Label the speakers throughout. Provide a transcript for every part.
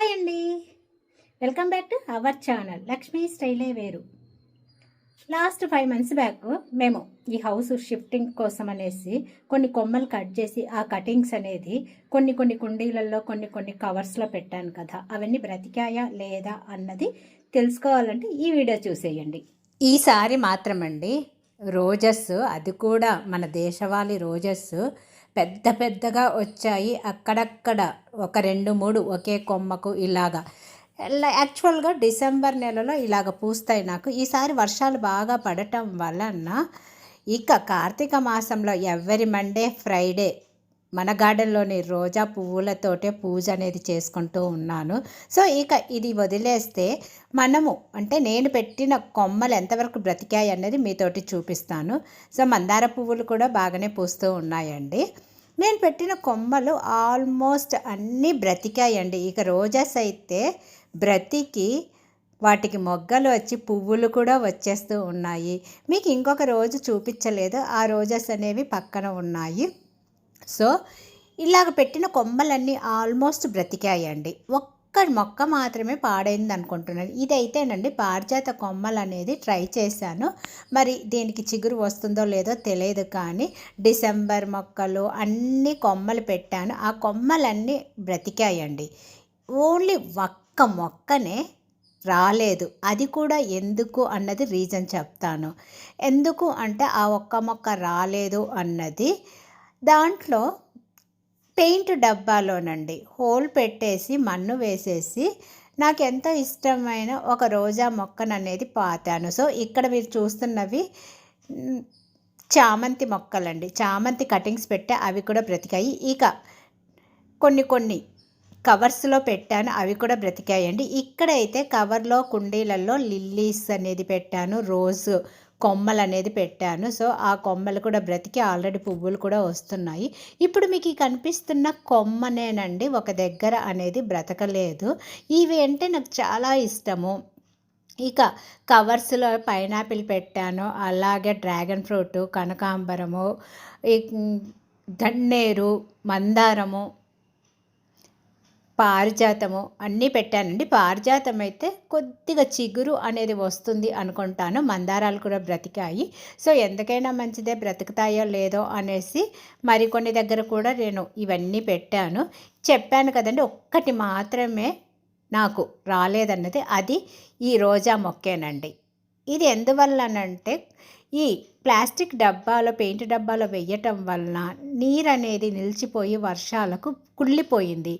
Speaker 1: Hi అండి welcome back to our channel Lakshmi స్టైలే వేరు లాస్ట్ ఫైవ్ మంత్స్ బ్యాక్ మేము ఈ హౌస్ షిఫ్టింగ్ కోసం అనేసి కొన్ని కొమ్మలు కట్ చేసి ఆ కటింగ్స్ అనేది కొన్ని కొన్ని కుండీలలో కొన్ని కొన్ని కవర్స్లో పెట్టాను కదా. అవన్నీ బ్రతికాయా లేదా అన్నది తెలుసుకోవాలంటే ఈ వీడియో చూసేయండి. ఈసారి మాత్రమండి రోజెస్ అది కూడా మన దేశవాళీ రోజెస్. పెద్ద పెద్దగా వచ్చాయి అక్కడక్కడ. ఒక రెండు మూడు ఒకే కొమ్మకు ఇలాగా. యాక్చువల్గా డిసెంబర్ నెలలో ఇలాగ పూస్తాయి నాకు. ఈసారి వర్షాలు బాగా పడటం వలన ఇక కార్తీక మాసంలో ఎవరి మండే ఫ్రైడే మన గార్డెన్లోని రోజా పువ్వులతోటే పూజ అనేది చేసుకుంటూ ఉన్నాను. సో ఇక ఇది వదిలేస్తే మనము అంటే నేను పెట్టిన కొమ్మలు ఎంతవరకు బ్రతికాయి అన్నది మీతోటి చూపిస్తాను. సో మందార పువ్వులు కూడా బాగానే పూస్తూ ఉన్నాయండి. నేను పెట్టిన కొమ్మలు ఆల్మోస్ట్ అన్నీ బ్రతికాయండి. ఇక రోజాస్ అయితే బ్రతికి వాటికి మొగ్గలు వచ్చి పువ్వులు కూడా వచ్చేస్తూ ఉన్నాయి. మీకు ఇంకొక రోజు చూపించలేదు. ఆ రోజాస్ అనేవి పక్కన ఉన్నాయి. సో ఇలాగ పెట్టిన కొమ్మలన్నీ ఆల్మోస్ట్ బ్రతికాయండి. ఒక్క మొక్క మాత్రమే పాడైంది అనుకుంటున్నాను. ఇదైతేనండి పారిజాత కొమ్మలు అనేది ట్రై చేశాను. మరి దీనికి చిగురు వస్తుందో లేదో తెలియదు కానీ డిసెంబర్ మొక్కలు అన్ని కొమ్మలు పెట్టాను. ఆ కొమ్మలన్నీ బ్రతికాయండి. ఓన్లీ ఒక్క మొక్కనే రాలేదు. అది కూడా ఎందుకు అన్నది రీజన్ చెప్తాను. ఎందుకు అంటే ఆ ఒక్క మొక్క రాలేదు అన్నది దాంట్లో పెయింట్ డబ్బాలోనండి. హోల్ పెట్టేసి మన్ను వేసేసి నాకు ఎంతో ఇష్టమైన ఒక రోజా మొక్కను అనేది పాతాను. సో ఇక్కడ మీరు చూస్తున్నవి చామంతి మొక్కలండి. చామంతి కటింగ్స్ పెట్టే అవి కూడా బ్రతికాయి. ఇక కొన్ని కొన్ని కవర్స్లో పెట్టాను అవి కూడా బ్రతికాయండి. ఇక్కడైతే కవర్లో కుండీలలో లిల్లీస్ అనేది పెట్టాను రోజ్ కొమ్మలు అనేది పెట్టాను. సో ఆ కొమ్మలు కూడా బ్రతికి ఆల్రెడీ పువ్వులు కూడా వస్తున్నాయి. ఇప్పుడు మీకు ఈ కనిపిస్తున్న కొమ్మనేనండి ఒక దగ్గర అనేది బ్రతకలేదు. ఇవి అంటే నాకు చాలా ఇష్టము. ఇక కవర్స్లో పైనాపిల్ పెట్టాను. అలాగే డ్రాగన్ ఫ్రూట్ కనకాంబరము గన్నేరు మందారము పారిజాతము అన్నీ పెట్టానండి. పారిజాతం అయితే కొద్దిగా చిగురు అనేది వస్తుంది అనుకుంటాను. మందారాలు కూడా బ్రతికాయి. సో ఎందుకైనా మంచిదే బ్రతుకుతాయో లేదో అనేసి మరికొన్ని దగ్గర కూడా నేను ఇవన్నీ పెట్టాను. చెప్పాను కదండి ఒక్కటి మాత్రమే నాకు రాలేదన్నది. అది ఈ రోజా మొక్కేనండి. ఇది ఎందువల్లనంటే ఈ ప్లాస్టిక్ డబ్బాలో పెయింట్ డబ్బాలో వేయటం వలన నీరు అనేది నిలిచిపోయి వర్షాలకు కుళ్ళిపోయింది.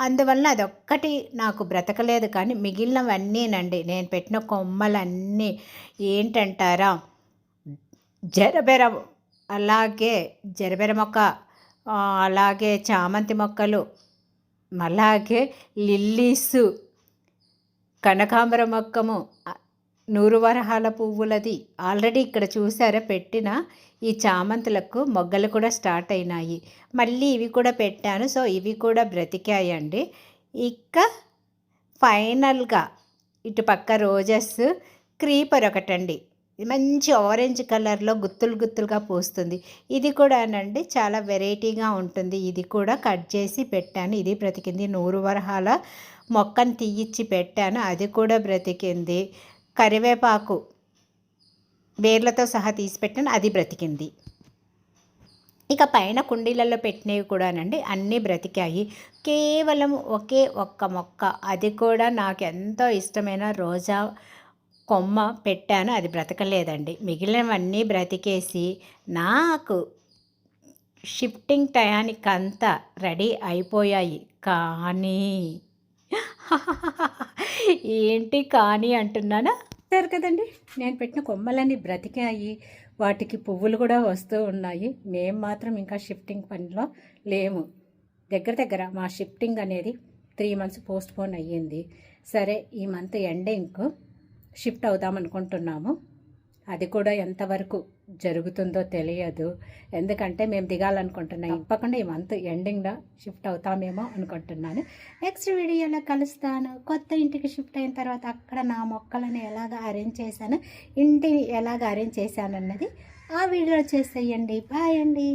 Speaker 1: అందువలన అదొక్కటి నాకు బ్రతకలేదు కానీ మిగిలినవన్నీనండి. నేను పెట్టిన కొమ్మలన్నీ ఏంటంటారా? జరబెర అలాగే జరబెర మొక్క అలాగే చామంతి మొక్కలు అలాగే లిల్లీసు కనకాంబర మొక్కము నూరు వరహాల పువ్వులది. ఆల్రెడీ ఇక్కడ చూసారా పెట్టిన ఈ చామంతులకు మొగ్గలు కూడా స్టార్ట్ అయినాయి. మళ్ళీ ఇవి కూడా పెట్టాను. సో ఇవి కూడా బ్రతికాయండి. ఇక ఫైనల్గా ఇటు పక్క రోజెస్ క్రీపర్ ఒకటండి. మంచి ఆరెంజ్ కలర్లో గుత్తులు గుత్తులుగా పూస్తుంది. ఇది కూడానండి చాలా వెరైటీగా ఉంటుంది. ఇది కూడా కట్ చేసి పెట్టాను. ఇది బ్రతికింది నూరు వరహాల మొక్కను తీయిచ్చి పెట్టాను. అది కూడా బ్రతికింది. కరివేపాకు వేర్లతో సహా తీసి పెట్టాను అది బ్రతికింది. ఇక పైన కుండీలలో పెట్టినవి కూడానండి అన్నీ బ్రతికాయి. కేవలం ఒకే ఒక్క మొక్క. అది కూడా నాకు ఎంతో ఇష్టమైన రోజా కొమ్మ పెట్టాను. అది బ్రతకలేదండి. మిగిలినవన్నీ బ్రతికేసి నాకు షిఫ్టింగ్ టయానికంతా రెడీ అయిపోయాయి. కానీ ఏంటి కానీ అంటున్నానా? సరే కదండి నేను పెట్టిన కొమ్మలన్నీ బ్రతికాయి వాటికి పువ్వులు కూడా వస్తూ ఉన్నాయి. మేము మాత్రం ఇంకా షిఫ్టింగ్ పనిలో లేము. దగ్గర దగ్గర మా షిఫ్టింగ్ అనేది త్రీ మంత్స్ పోస్ట్ పోన్ అయ్యింది. సరే ఈ మంత్ ఎండింగ్ షిఫ్ట్ అవుదాం అనుకుంటున్నాము అది కూడా ఎంతవరకు జరుగుతుందో తెలియదు. ఎందుకంటే మేము దిగాలనుకుంటున్నాం. తప్పకుండా ఈ మంత్ ఎండింగ్లో షిఫ్ట్ అవుతామేమో అనుకుంటున్నాను. నెక్స్ట్ వీడియోలో కలుస్తాను. కొత్త ఇంటికి షిఫ్ట్ అయిన తర్వాత అక్కడ నా మొక్కలను ఎలాగ అరేంజ్ చేశాను ఇంటిని ఎలాగ అరేంజ్ చేశాను అన్నది ఆ వీడియోలో చేసేయండి. బాయ్ అండి.